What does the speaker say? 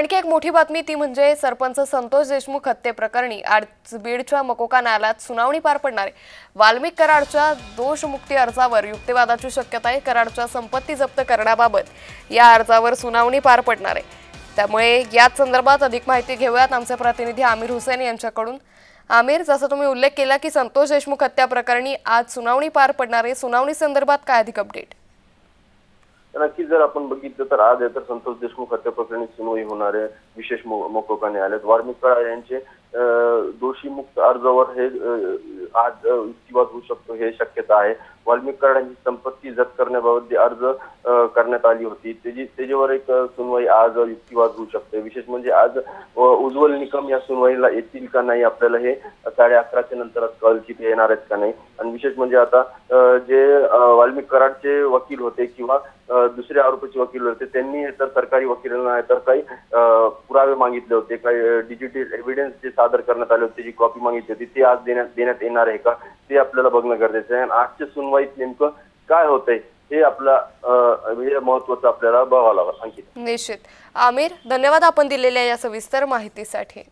आणखी एक मोठी बातमी ती म्हणजे सरपंच संतोष देशमुख हत्येप्रकरणी आज बीडच्या मकोका न्यायालयात सुनावणी पार पडणार आहे. वाल्मिक कराडच्या दोषमुक्ती अर्जावर युक्तिवादाची शक्यता आहे. कराडच्या संपत्ती जप्त करण्याबाबत या अर्जावर सुनावणी पार पडणार आहे. त्यामुळे याच संदर्भात अधिक माहिती घेऊयात आमचे प्रतिनिधी आमिर हुसेन यांच्याकडून. आमिर जसं तुम्ही उल्लेख केला की संतोष देशमुख हत्या प्रकरणी आज सुनावणी पार पडणार आहे. सुनावणी संदर्भात काय अधिक अपडेट नक्कीच जर आपण बघितलं तर आज आहे तर संतोष देशमुख हत्या प्रकरणी सुनवाई होणार आहे विशेष मो- मोकोका न्यायालयात यांचे दोषी दोषीमुक्त अर्जावर हे आज युक्तिवाद होऊ शकतो हे शक्यता आहे. वाल्मिक यांची संपत्ती जप्त करण्याबाबत जे अर्ज करण्यात आली होती त्याची त्याच्यावर एक सुनवाई आज युक्तिवाद होऊ शकते. विशेष म्हणजे आज उज्ज्वल निकम या सुनवाईला येतील का नाही आपल्याला हे साडे अकराच्या नंतर कळची ते येणार आहेत का नाही. आणि विशेष म्हणजे आता जे वाल्मिक कराडचे वकील होते किंवा दुसरे आरोपीचे वकील होते त्यांनी तर सरकारी वकिलांना नाही तर काही पुरावे मागितले होते काही डिजिटल एव्हिडन्स जे सादर करण्यात आले होते जी कॉपी मागितली होती ते आज देण्यात देण्यात येणार आहे का? ते आपल्याला बघणं गरजेचं आहे. आणि आजच्या सुनवाईत नेमकं काय होतंय हे आपला हे महत्वाचं आपल्याला बघावं लागेल. निश्चित. आमिर धन्यवाद आपण दिलेल्या या सविस्तर माहितीसाठी.